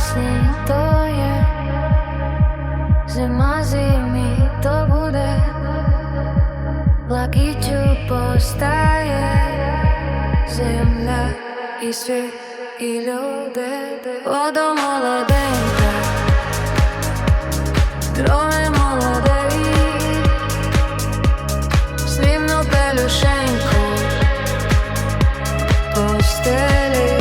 осінь то є, зима зимі то буде, лакітю постає земля і світ, люди, вода молоденька, троє молодий, слівну пелюшеньку постелі.